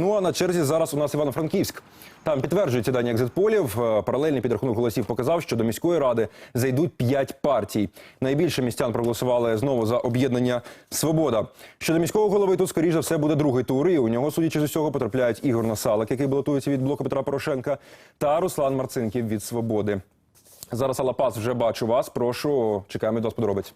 Ну а на черзі зараз у нас Івано-Франківськ. Там підтверджуються дані екзитполів. Е, Паралельний підрахунок голосів показав, що до міської ради зайдуть п'ять партій. Найбільше містян проголосували знову за об'єднання Свобода. Щодо міського голови, тут скоріш за все буде другий тур. І у нього, судячи з усього, потрапляють Ігор Насалик, який балотується від блоку Петра Порошенка, та Руслан Марцинків від Свободи. Зараз Алапас вже бачу вас. Прошу, чекаємо вас подробиць.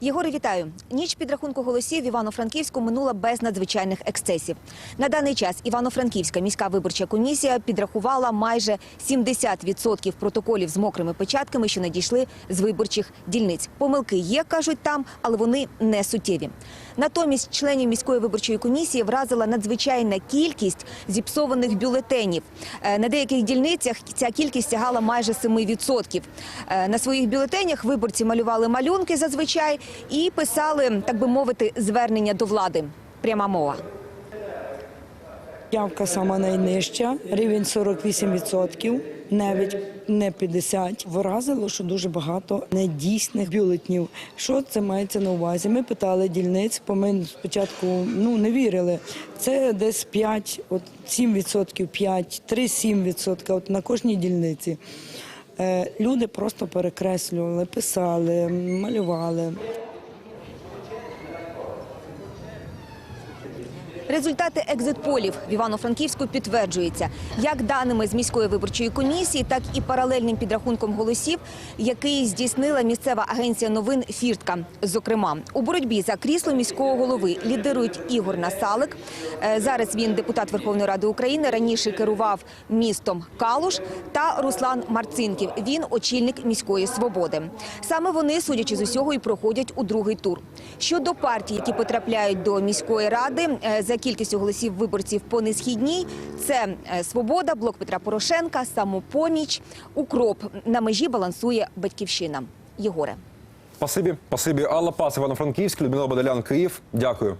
Єгоре, вітаю. Ніч підрахунку голосів в Івано-Франківську минула без надзвичайних ексцесів. На даний час Івано-Франківська міська виборча комісія підрахувала майже 70% протоколів з мокрими печатками, що надійшли з виборчих дільниць. Помилки є, кажуть там, але вони не суттєві. Натомість членів міської виборчої комісії вразила надзвичайна кількість зіпсованих бюлетенів. Е, На деяких дільницях ця кількість сягала майже 7%. Е, На своїх бюлетенях виборці малювали малюнки зазвичай і писали, так би мовити, звернення до влади. Пряма мова. Явка сама найнижча, рівень 48%, навіть не 50%. Вразило, що дуже багато недійсних бюлетнів. Що це мається на увазі? Ми питали дільниць, бо ми спочатку ну, не вірили. Це десь 5, от 7%, 5, 3-7% от на кожній дільниці. Е, Люди просто перекреслювали, писали, малювали. Результати екзитполів в Івано-Франківську підтверджуються як даними з міської виборчої комісії, так і паралельним підрахунком голосів, який здійснила місцева агенція новин Фіртка. Зокрема, у боротьбі за крісло міського голови лідирують Ігор Насалик. Е, Зараз він депутат Верховної Ради України. Раніше керував містом Калуш та Руслан Марцинків. Він очільник міської свободи. Саме вони, судячи з усього, і проходять у другий тур. Щодо партій, які потрапляють до міської ради, е, кількістю голосів виборців по несхідній, це е, Свобода, Блок Петра Порошенка, Самопоміч, Укроп. На межі балансує Батьківщина. Єгоре. Спасибі, спасибі. Алла Пас, Івано-Франківськ, Людмила Бадалян, Київ. Дякую.